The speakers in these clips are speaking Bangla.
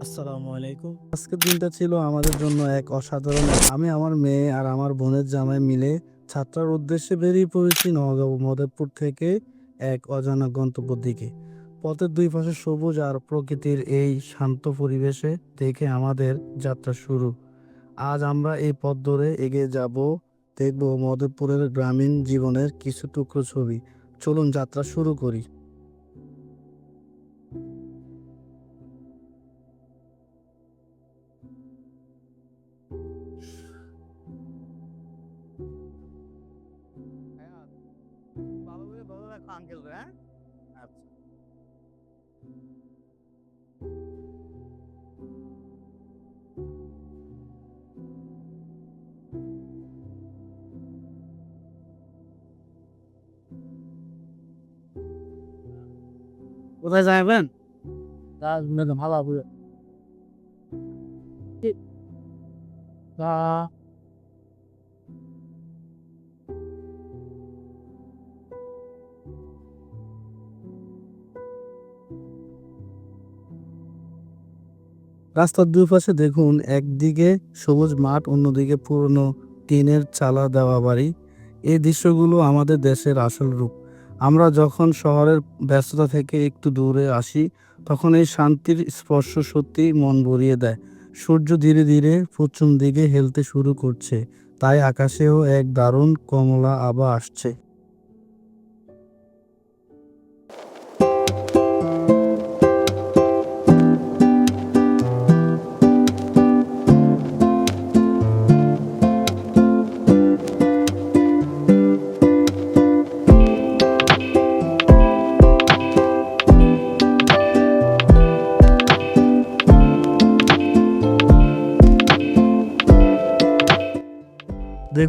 আসসালামু আলাইকুম। আজকের দিনটা ছিল আমাদের জন্য এক অসাধারণ। আমি, আমার মেয়ে আর আমার বোনের জামাই মিলে ছাত্রার উদ্দেশ্যে বেরিয়ে পড়েছি নওগাঁ মধুপুর থেকে এক অজানা গন্তব্যের দিকে। পথের দুই পাশে সবুজ আর প্রকৃতির এই শান্ত পরিবেশে দেখে আমাদের যাত্রা শুরু। আজ আমরা এই পথ ধরে এগিয়ে যাব, দেখব মধুপুরের গ্রামীণ জীবনের কিছু টুকরো ছবি। চলুন যাত্রা শুরু করি। করে ভালো রাখো আঙ্কেল হ্যাঁ আচ্ছা কোথায় যাবেন ভালো হবে তা রাস্তার দুই পাশে দেখুন একদিকে সবুজ মাঠ, অন্যদিকে পুরনো টিনের চালা দেওয়া বাড়ি। এই দৃশ্যগুলো আমাদের দেশের আসল রূপ। আমরা যখন শহরের ব্যস্ততা থেকে একটু দূরে আসি, তখন এই শান্তির স্পর্শ সত্যি মন ভরিয়ে দেয়। সূর্য ধীরে ধীরে পশ্চিম দিকে হেলতে শুরু করছে, তাই আকাশেও এক দারুণ কমলা আবা আসছে।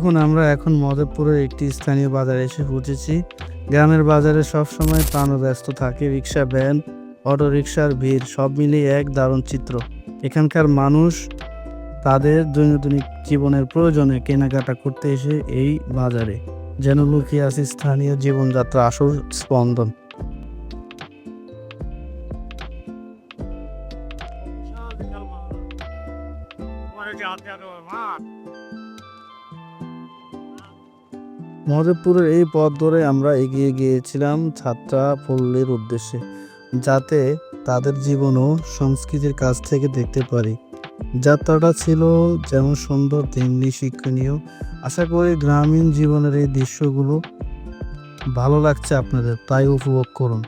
দেখুন, আমরা এখন মধবপুরের একটি স্থানীয় বাজারে এসে পৌঁছেছি। গ্রামের বাজারে সবসময় প্রাণব্যস্ত থাকে রিক্সা, ভ্যান অটো রিক্সার ভিড়, সব মিলিয়ে এক দারুণ চিত্র। এখানকার মানুষ তাদের দৈনন্দিন জীবনের প্রয়োজনে কেনাকাটা করতে এসে এই বাজারে। যেন লুকিয়ে আছে স্থানীয় জীবনযাত্রা, আসল স্পন্দন। মধুপুরের এই পথ ধরে আমরা এগিয়ে গিয়েছিলাম ছাত্রা পল্লীর উদ্দেশ্যে, যাতে তাদের জীবন ও সংস্কৃতির কাছ থেকে দেখতে পারি। যাত্রাটা ছিল যেমন সুন্দর, তেমনি শিক্ষণীয়। আশা করি গ্রামীণ জীবনের এই দৃশ্যগুলো ভালো লাগছে আপনাদের, তাই উপভোগ করুন।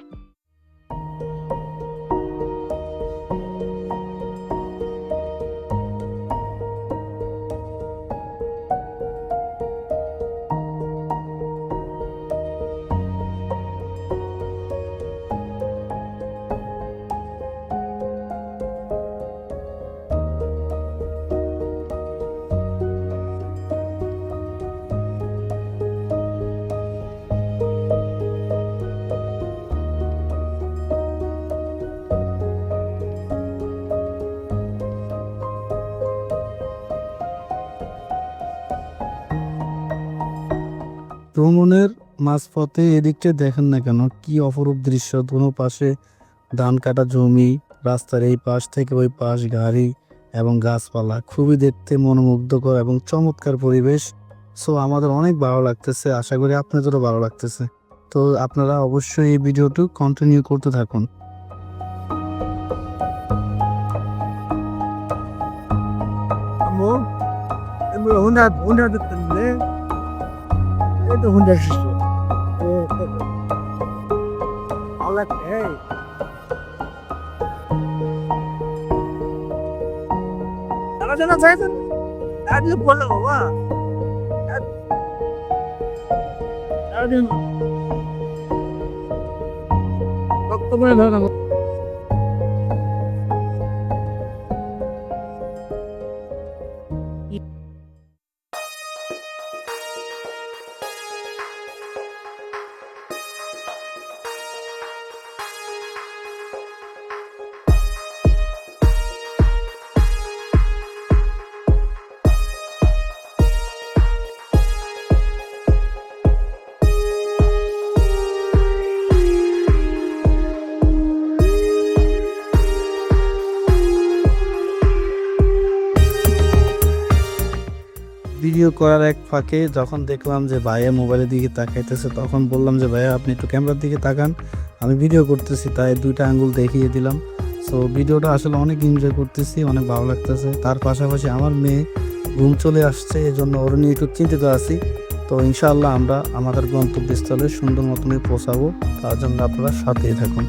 ভ্রমণের মাঝপথে এদিকটা দেখেন না কেন? কি অপরূপ দৃশ্য। দোনো পাশে ধান কাটা জমি, রাস্তার এই পাশ থেকে ওই পাশ গাড়ি এবং গাছপালা। খুবই দেখতে মনোমুগ্ধকর এবং চমৎকার পরিবেশ। সো, আমাদের অনেক ভালো লাগতেছে। আশা করি আপনাদেরও ভালো লাগতেছে। তো, আপনারা অবশ্যই এই ভিডিওটি কন্টিনিউ করতে থাকুন। আমরা 100 100 এটা হুন্ডা শিশু বক্তব্য ভিডিও করার এক ফাঁকে যখন দেখলাম যে ভাইয়া মোবাইলের দিকে তাকাইতেছে, তখন বললাম যে, ভাইয়া, আপনি একটু ক্যামেরার দিকে তাকান। আমি ভিডিও করতেছি, তাই দুইটা আঙ্গুল দেখিয়ে দিলাম। সো ভিডিওটা আসলে অনেক এনজয় করতেছি, অনেক ভালো লাগতেছে। তার পাশাপাশি আমার মেয়ে ঘুম চলে আসছে এই জন্য ওর নিয়ে একটু চিন্তিত আছি। তো, ইনশাআল্লাহ আমরা আমাদের গন্তব্যস্থলে সুন্দর মতনই পৌঁছাবো। তার জন্য আপনারা সাথেই থাকুন।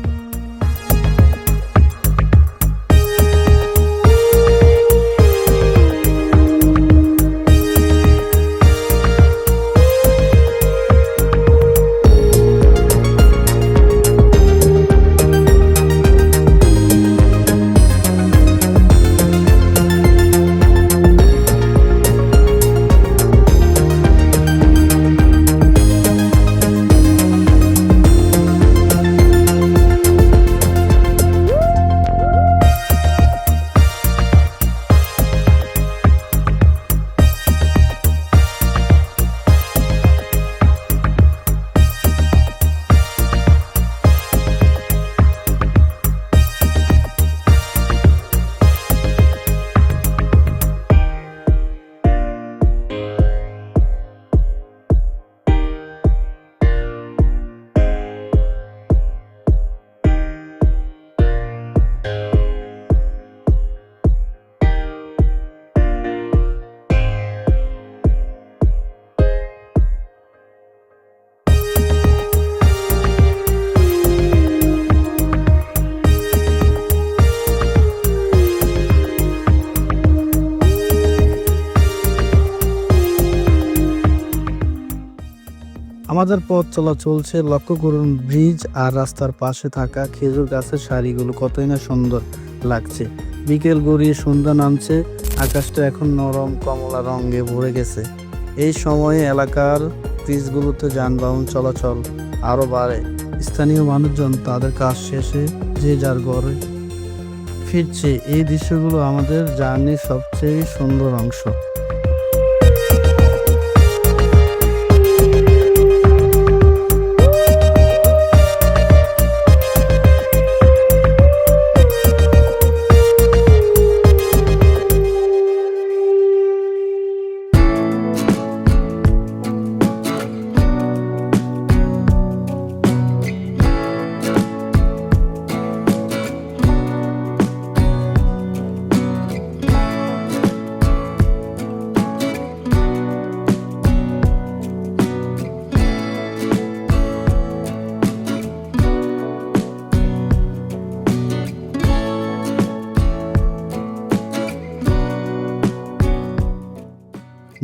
আমাদের পথ চলা চলছে। লক্ষ্য করুন, ব্রিজ আর রাস্তার পাশে থাকা খেজুর গাছের সারিগুলো কতই না সুন্দর লাগছে। বিকেল গড়িয়ে সন্ধ্যা নামছে, আকাশটা এখন নরম কমলা রঙে ভরে গেছে। এই সময়ে এলাকার ব্রিজগুলোতে যানবাহন চলাচল আরও বাড়ে। স্থানীয় মানুষজন তাদের কাজ শেষে যে যার ঘরে ফিরছে, এই দৃশ্যগুলো আমাদের জার্নির সবচেয়ে সুন্দর অংশ।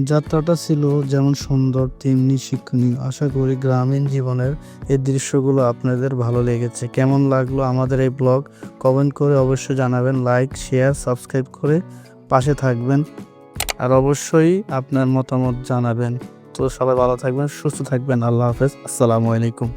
যাত্রাটা ছিল যেমন সুন্দর, তেমনি শিক্ষণীয়। আশা করি গ্রামীণ জীবনের এই দৃশ্যগুলো আপনাদের ভালো লেগেছে। কেমন লাগল আমাদের এই ব্লগ? কমেন্ট করে অবশ্যই জানাবেন। লাইক, শেয়ার, সাবস্ক্রাইব করে পাশে থাকবেন। আর অবশ্যই আপনার মতামত জানাবেন। তো সবাই ভালো থাকবেন, সুস্থ থাকবেন। আল্লাহ হাফেজ। আসসালামু আলাইকুম।